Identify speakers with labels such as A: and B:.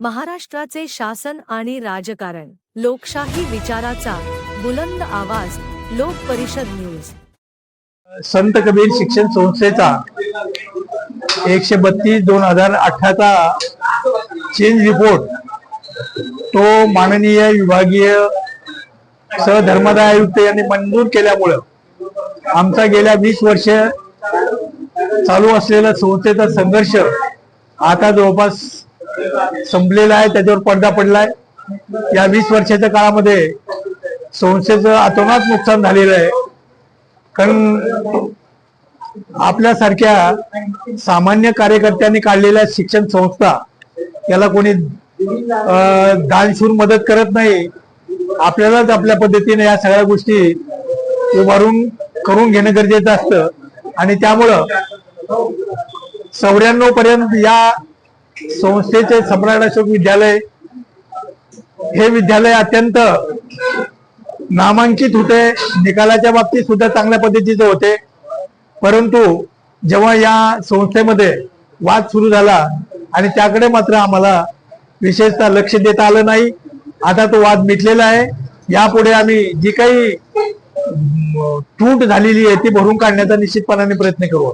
A: महाराष्ट्राचे शासन आणि राजकारण लोकशाही विचाराचा बुलंद आवाज लोक परिषद न्यूज.
B: संत कबीर शिक्षण संस्थेचा एकशे बत्तीस दोन हजार अठराचा चेंज रिपोर्ट तो माननीय विभागीय सहधर्मदाय आयुक्त यांनी मंजूर केल्यामुळं आमचा गेल्या वीस वर्ष चालू असलेला संस्थेचा संघर्ष आता जवळपास संपलेला आहे त्याच्यावर पडदा पडलाय. या वीस वर्षाच्या काळामध्ये संस्थेचं अतोनात नुकसान झालेलं आहे. कारण आपल्यासारख्या सामान्य कार्यकर्त्यांनी काढलेल्या शिक्षण संस्था याला कोणी दानशूर मदत करत नाही. आपल्यालाच आपल्या पद्धतीने या सगळ्या गोष्टी उभारून करून घेणं गरजेचं असतं. आणि त्यामुळं चौऱ्याण्णव पर्यंत या संस्थेचे सम्राट अशोक विद्यालय हे विद्यालय अत्यंत नामांकित होते. निकालाच्या बाबतीत सुद्धा चांगल्या पद्धतीचे होते. परंतु जेव्हा या संस्थेमध्ये वाद सुरू झाला आणि त्याकडे मात्र आम्हाला विशेषतः लक्ष देता आलं नाही आता तो वाद मिटलेला आहे. यापुढे आम्ही जी काही तूट झालेली आहे ती भरून काढण्याचा निश्चितपणाने प्रयत्न करू